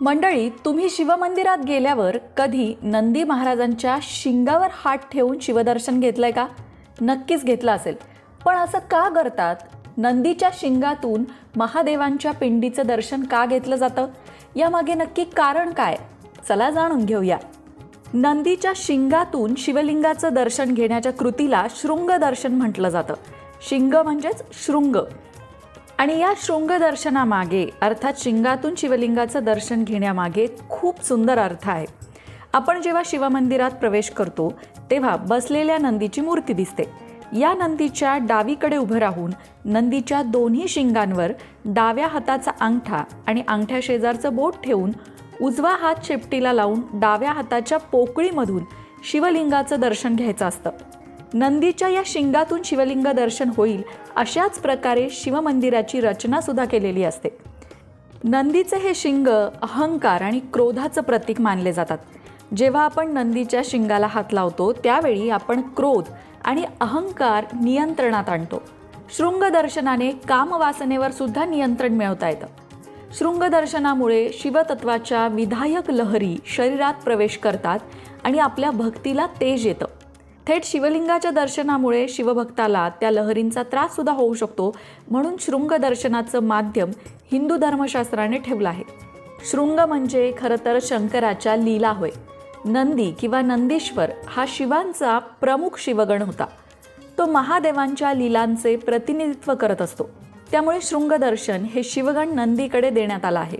मंडळी तुम्ही शिवमंदिरात गेल्यावर कधी नंदी महाराजांच्या शिंगावर हात ठेवून शिवदर्शन घेतलंय का? नक्कीच घेतलं असेल. पण असं का करतात? नंदीच्या शिंगातून महादेवांच्या पिंडीचं दर्शन का घेतलं जातं? यामागे नक्की कारण काय? चला जाणून घेऊया. नंदीच्या शिंगातून शिवलिंगाचं दर्शन घेण्याच्या कृतीला शृंग दर्शन म्हटलं जातं. शिंग म्हणजेच शृंग. आणि या शृंगदर्शनामागे अर्थात शिंगातून शिवलिंगाचं दर्शन घेण्यामागे खूप सुंदर अर्थ आहे. आपण जेव्हा शिवमंदिरात प्रवेश करतो तेव्हा बसलेल्या नंदीची मूर्ती दिसते. या नंदीच्या डावीकडे उभं राहून नंदीच्या दोन्ही शिंगांवर डाव्या हाताचा अंगठा आणि अंगठ्या शेजारचं बोट ठेवून उजवा हात शेपटीला लावून डाव्या हाताच्या पोकळीमधून शिवलिंगाचं दर्शन घ्यायचं असतं. नंदीच्या या शिंगातून शिवलिंग दर्शन होईल अशाच प्रकारे शिवमंदिराची रचनासुद्धा केलेली असते. नंदीचे हे शिंग अहंकार आणि क्रोधाचं प्रतीक मानले जातात. जेव्हा आपण नंदीच्या शिंगाला हात लावतो त्यावेळी आपण क्रोध आणि अहंकार नियंत्रणात आणतो. शृंग दर्शनाने कामवासनेवर सुद्धा नियंत्रण मिळवता येतं. शृंगदर्शनामुळे शिवतत्वाच्या विधायक लहरी शरीरात प्रवेश करतात आणि आपल्या भक्तीला तेज येतं. थेट शिवलिंगाच्या दर्शनामुळे शिवभक्ताला त्या लहरींचा त्रास सुद्धा होऊ शकतो म्हणून शृंग दर्शनाचं माध्यम हिंदू धर्मशास्त्राने ठेवलं आहे. शृंग म्हणजे खरं तर शंकराच्या लीला होय. नंदी किंवा नंदीश्वर हा शिवांचा प्रमुख शिवगण होता. तो महादेवांच्या लीलांचे प्रतिनिधित्व करत असतो. त्यामुळे शृंगदर्शन हे शिवगण नंदीकडे देण्यात आलं आहे.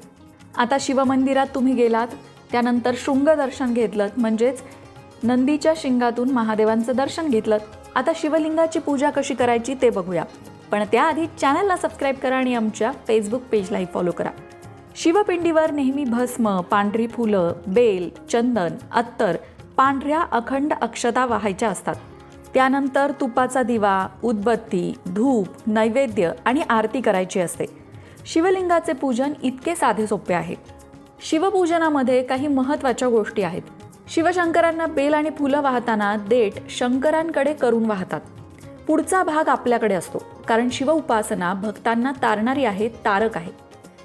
आता शिवमंदिरात तुम्ही गेलात त्यानंतर शृंगदर्शन घेतलं म्हणजेच नंदीच्या शिंगातून महादेवांचं दर्शन घेतलं. आता शिवलिंगाची पूजा कशी करायची ते बघूया. पण त्याआधी चॅनलला सबस्क्राईब करा आणि आमच्या फेसबुक पेजलाही फॉलो करा. शिवपिंडीवर नेहमी भस्म पांढरी फुलं बेल चंदन अत्तर पांढऱ्या अखंड अक्षता वाहायच्या असतात. त्यानंतर तुपाचा दिवा उदबत्ती धूप नैवेद्य आणि आरती करायची असते. शिवलिंगाचे पूजन इतके साधे सोपे आहे. शिवपूजनामध्ये काही महत्त्वाच्या गोष्टी आहेत. शिवशंकरांना बेल आणि फुलं वाहताना देठ शंकरांकडे करून वाहतात. पुढचा भाग आपल्याकडे असतो कारण शिव उपासना भक्तांना तारणारी आहे तारक आहे.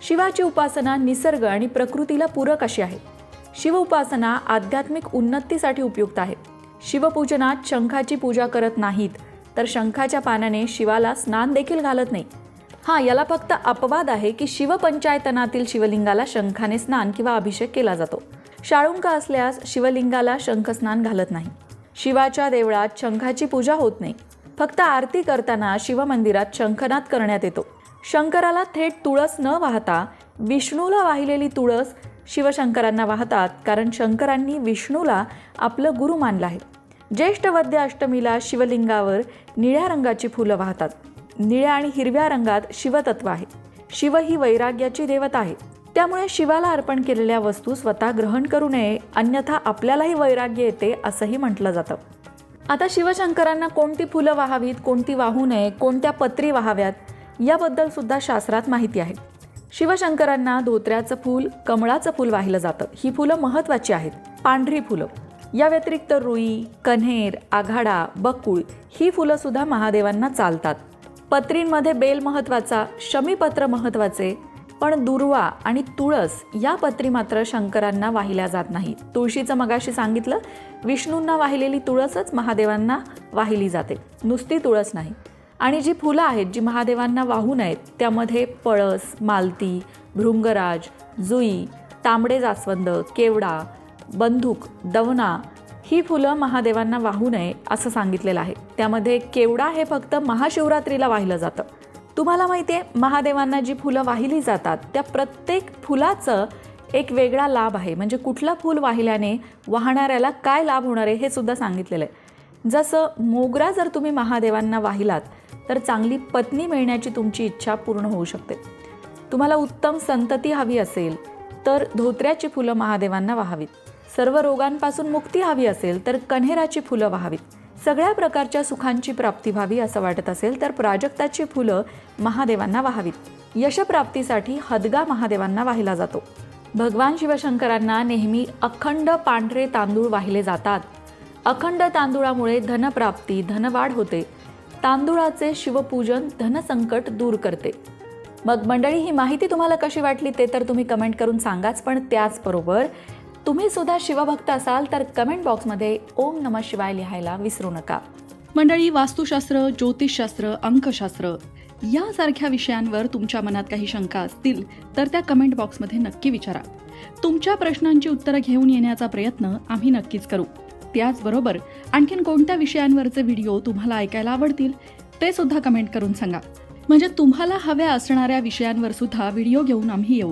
शिवाची उपासना निसर्ग आणि प्रकृतीला पूरक अशी आहे. शिव उपासना आध्यात्मिक उन्नतीसाठी उपयुक्त आहे. शिवपूजनात शंखाची पूजा करत नाहीत तर शंखाच्या पानाने शिवाला स्नान देखील घालत नाही. हां याला फक्त अपवाद आहे की शिवपंचायतनातील शिवलिंगाला शंखाने स्नान किंवा अभिषेक केला जातो. शाळुंक असल्यास शिवलिंगाला शंखस्नान घालत नाही. शिवाच्या देवळात शंखाची पूजा होत नाही. फक्त आरती करताना शिवमंदिरात शंखनाद करण्यात येतो. शंकराला थेट तुळस न वाहता विष्णूला वाहिलेली तुळस शिवशंकरांना वाहतात कारण शंकरांनी विष्णूला आपलं गुरु मानलं आहे. ज्येष्ठ वद्य अष्टमीला शिवलिंगावर निळ्या रंगाची फुलं वाहतात. निळ्या आणि हिरव्या रंगात शिवतत्व आहे. शिव ही वैराग्याची देवता आहे. त्यामुळे शिवाला अर्पण केलेल्या वस्तू स्वतः ग्रहण करू नये अन्यथा आपल्यालाही वैराग्य येते असंही म्हटलं जातं. आता शिवशंकरांना कोणती फुलं वाहावीत कोणती वाहू नये कोणत्या पत्री वाहाव्यात याबद्दल सुद्धा शास्त्रात माहिती आहे. शिवशंकरांना धोत्र्याचं फूल कमळाचं फूल वाहिलं जातं. ही फुलं महत्त्वाची आहेत. पांढरी फुलं. या व्यतिरिक्त रुई कन्हेर आघाडा बकुळ ही फुलं सुद्धा महादेवांना चालतात. पत्रींमध्ये बेल महत्त्वाचा शमीपत्र महत्त्वाचे पण दुर्वा आणि तुळस या पत्री मात्र शंकरांना वाहिल्या जात नाही तुळशीचं मगाशी सांगितलं विष्णूंना वाहिलेली तुळसच महादेवांना वाहिली जाते. नुसती तुळस नाही. आणि जी फुलं आहेत जी महादेवांना वाहून आहेत त्यामध्ये पळस मालती भृंगराज जुई तांबडे जास्वंद केवडा बंदूक दवना ही फुलं महादेवांना वाहू नये असं सांगितलेलं आहे. त्यामध्ये केवडा हे फक्त महाशिवरात्रीला वाहिलं जातं. तुम्हाला माहिती आहे महादेवांना जी फुलं वाहिली जातात त्या प्रत्येक फुलाचं एक वेगळा लाभ आहे. म्हणजे कुठलं फूल वाहिल्याने वाहणाऱ्याला काय लाभ होणार आहे हे सुद्धा सांगितलेलं आहे. जसं मोगरा जर तुम्ही महादेवांना वाहिलात तर चांगली पत्नी मिळण्याची तुमची इच्छा पूर्ण होऊ शकते. तुम्हाला उत्तम संतती हवी असेल तर धोत्र्याची फुलं महादेवांना वाहावीत. सर्व रोगांपासून मुक्ती हवी असेल तर कन्हेराची फुलं वाहावीत. सगळ्या प्रकारच्या सुखांची प्राप्ती व्हावी असं वाटत असेल तर प्राजक्ताची फुलं महादेवांना वाहावीत. यशप्राप्तीसाठी हदगा महादेवांना वाहिला जातो. भगवान शिवशंकरांना नेहमी अखंड पांढरे तांदूळ वाहिले जातात. अखंड तांदूळामुळे धनप्राप्ती धनवाढ होते. तांदूळाचे शिवपूजन धनसंकट दूर करते. मग मंडळी ही माहिती तुम्हाला कशी वाटली ते तर तुम्ही कमेंट करून सांगाच पण त्याचबरोबर तुम्ही सुद्धा शिवभक्त असाल तर कमेंट बॉक्समध्ये ओम नम शिवाय लिहायला विसरू नका. मंडळी वास्तुशास्त्र ज्योतिषशास्त्र अंकशास्त्र यासारख्या विषयांवर तुमच्या मनात काही शंका असतील तर त्या कमेंट बॉक्समध्ये नक्की विचारा. तुमच्या प्रश्नांची उत्तरं घेऊन येण्याचा प्रयत्न आम्ही नक्कीच करू. त्याचबरोबर आणखीन कोणत्या विषयांवरचे व्हिडिओ तुम्हाला ऐकायला आवडतील ते सुद्धा कमेंट करून सांगा. म्हणजे तुम्हाला हव्या असणाऱ्या विषयांवर सुद्धा व्हिडिओ घेऊन आम्ही येऊ.